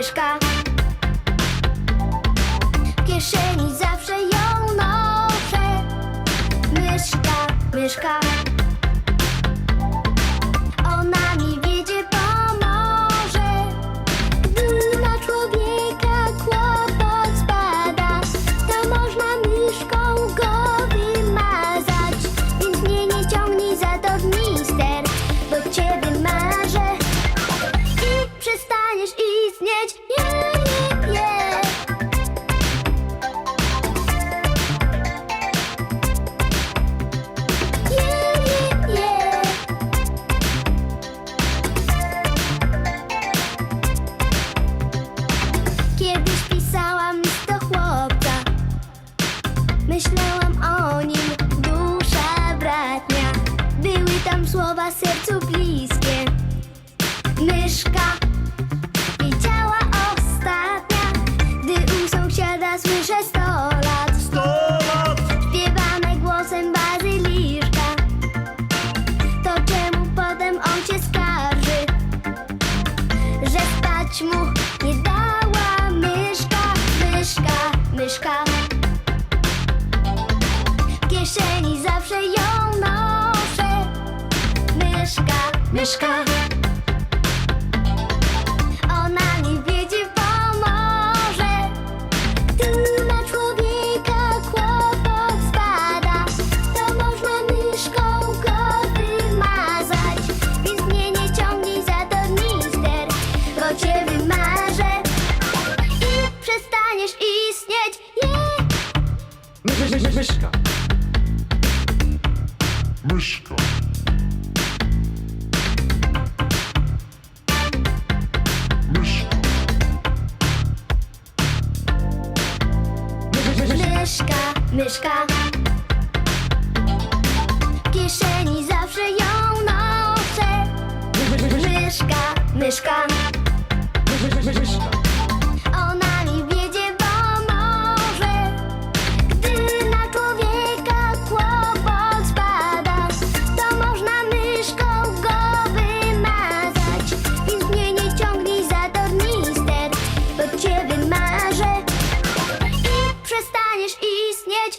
myszka. W kieszeni zawsze ją noszę. Myszka, myszka. Myślałam o nim, dusza bratnia. Były tam słowa sercu kieszeni zawsze ją noszę Myszka, myszka Ona mi wiedzie pomoże gdy na człowieka kłopot spada, to można myszką go wymazać. Więc mnie nie ciągnij za to mister, bo cię wymarzę i przestaniesz istnieć. Yeah. My, my, my, myszka! Myszka, myszka, My, my, my, myszka! W kieszeni zawsze ją noszę. My, my, my, myszka! Myszka, myszka. My, my, my, myszka! edge.